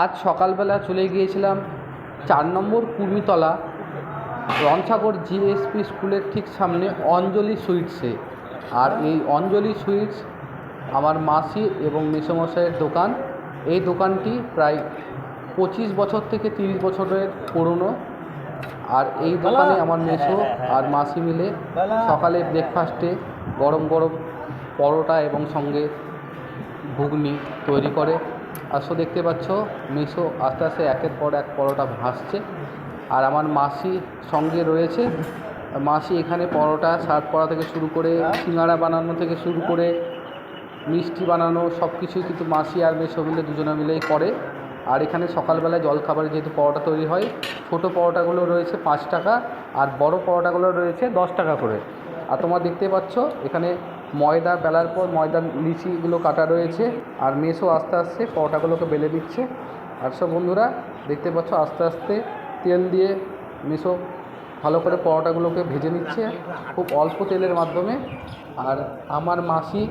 আজ সকালবেলা চলে গিয়েছিলাম চার নম্বর কুর্মিতলা রণসাগর জিএসপি স্কুলের ঠিক সামনে অঞ্জলি সুইটসে। আর এই অঞ্জলি সুইটস আমার মাসি এবং মেসোমশাইয়ের দোকান। এই দোকানটি প্রায় পঁচিশ বছর থেকে তিরিশ বছরের পুরনো। আর এই দোকানে আমার মেসো আর মাসি মিলে সকালে ব্রেকফাস্টে গরম গরম পরোটা এবং সঙ্গে ঘুগনি তৈরি করে। আসো দেখতে পাচ্ছ, মিশো আস্তে আস্তে একের পর এক পরোটা ভাসছে। আর আমার মাসি সঙ্গে রয়েছে। মাসি এখানে পরোটা, সার্ভ করা থেকে শুরু করে, সিঙ্গাড়া বানানো থেকে শুরু করে, মিষ্টি বানানো সব কিছুই কিন্তু মাসি আর মেসো মিলে দুজনে মিলেই করে। আর এখানে সকালবেলায় জলখাবারে যেহেতু পরোটা তৈরি হয়, ছোটো পরোটাগুলো রয়েছে পাঁচ টাকা, আর বড় পরোটাগুলো রয়েছে দশ টাকা করে। আর তোমরা দেখতে পাচ্ছ, এখানে ময়দা বেলার পর ময়দার লিচিগুলো কাটা রয়েছে আর মেসও আস্তে আস্তে পরোটাগুলোকে বেলে দিচ্ছে। আর সব বন্ধুরা, দেখতে পাচ্ছ আস্তে আস্তে তেল দিয়ে মেসো ভালো করে পরোটাগুলোকে ভেজে নিচ্ছে খুব অল্প তেলের মাধ্যমে। আর আমার মাসি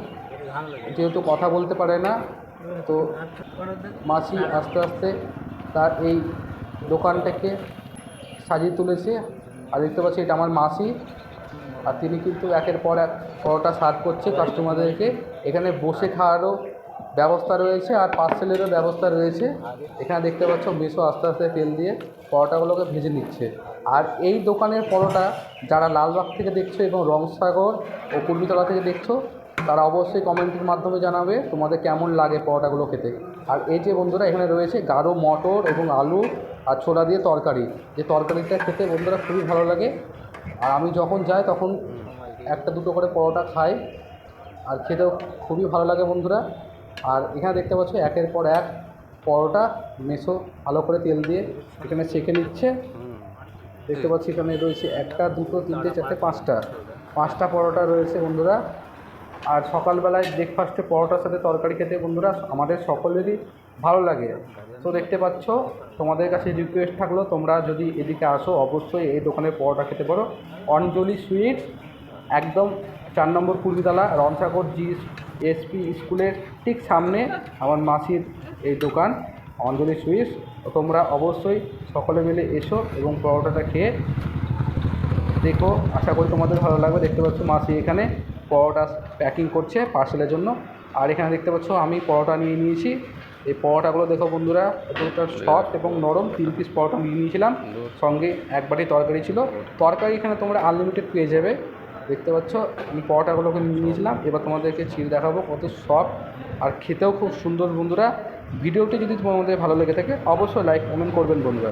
যেহেতু কথা বলতে পারে না, তো মাসি আস্তে আস্তে তার এই দোকানটাকে সাজিয়ে তুলেছে। আর দেখতে পাচ্ছি এটা আমার মাসি। আর তিনি কিন্তু একের পর এক পরোটা সার্ভ করছে কাস্টমারদেরকে এখানে বসে খাওয়ারও ব্যবস্থা রয়েছে আর পার্সেলেরও ব্যবস্থা রয়েছে। এখানে দেখতে পাচ্ছ মেসো আস্তে আস্তে তেল দিয়ে পরোটাগুলোকে ভেজে নিচ্ছে। আর এই দোকানের পরোটা যারা লালবাগ থেকে দেখছ এবং রংসাগর ও পূর্বীতলা থেকে দেখছ, তারা অবশ্যই কমেন্টের মাধ্যমে জানাবে তোমাদের কেমন লাগে পরোটাগুলো খেতে। আর এই যে বন্ধুরা, এখানে রয়েছে গাঢ় মটর এবং আলু আর ছোলা দিয়ে তরকারি। যে তরকারিটা খেতে বন্ধুরা খুবই ভালো লাগে। আর আমি যখন যাই তখন একটা দুটো করে পরোটা খাই। আর খেতেও খুবই ভালো লাগে বন্ধুরা। আর এখানে দেখতে পাচ্ছ একের পর এক পরোটা মেশো ভালো করে তেল দিয়ে এখানে ছেঁকে নিচ্ছে। দেখতে পাচ্ছি এখানে রয়েছে একটা, দুটো, তিনটে, চারটে, পাঁচটা। পাঁচটা পরোটা রয়েছে বন্ধুরা। আর সকালবেলায় ব্রেকফাস্টে পরোটার সাথে তরকারি খেতে বন্ধুরা আমাদের সকলেরই ভালো লাগে। তো দেখতে পাচ্ছ, তোমাদের কাছে রিকোয়েস্ট থাকল, তোমরা যদি এদিকে আসো, অবশ্যই এই দোকানের পরোটা খেতে পারো। অঞ্জলি সুইটস একদম চার নম্বর পূর্বীতলা রনসাগর জি এসপি স্কুলের ঠিক সামনে আমার মাসির এই দোকান, অঞ্জলি সুইটস তোমরা অবশ্যই সকলে মিলে এসো এবং পরোটাটা খেয়ে দেখো। আশা করি তোমাদের ভালো লাগবে। দেখতে পাচ্ছ মাসি এখানে। পরোটা প্যাকিং করছে পার্সেলের জন্য। আর এখানে দেখতে পাচ্ছ আমি পরোটা নিয়ে নিয়েছি। এই পরোটাগুলো দেখো বন্ধুরা এতটা সফট এবং নরম তিন পিস পরোটা নিয়ে নিয়েছিলাম। সঙ্গে এক বাটি তরকারি ছিল। তরকারি এখানে তোমরা আনলিমিটেড পেয়ে যাবে। দেখতে পাচ্ছ আমি পরোটাগুলোকে নিয়ে নিয়েছিলাম। এবার তোমাদেরকে চিড় দেখাবো কত সফট আর খেতেও খুব সুন্দর বন্ধুরা। ভিডিওটি যদি তোমাদের ভালো লেগে থাকে অবশ্যই লাইক কমেন্ট করবেন বন্ধুরা।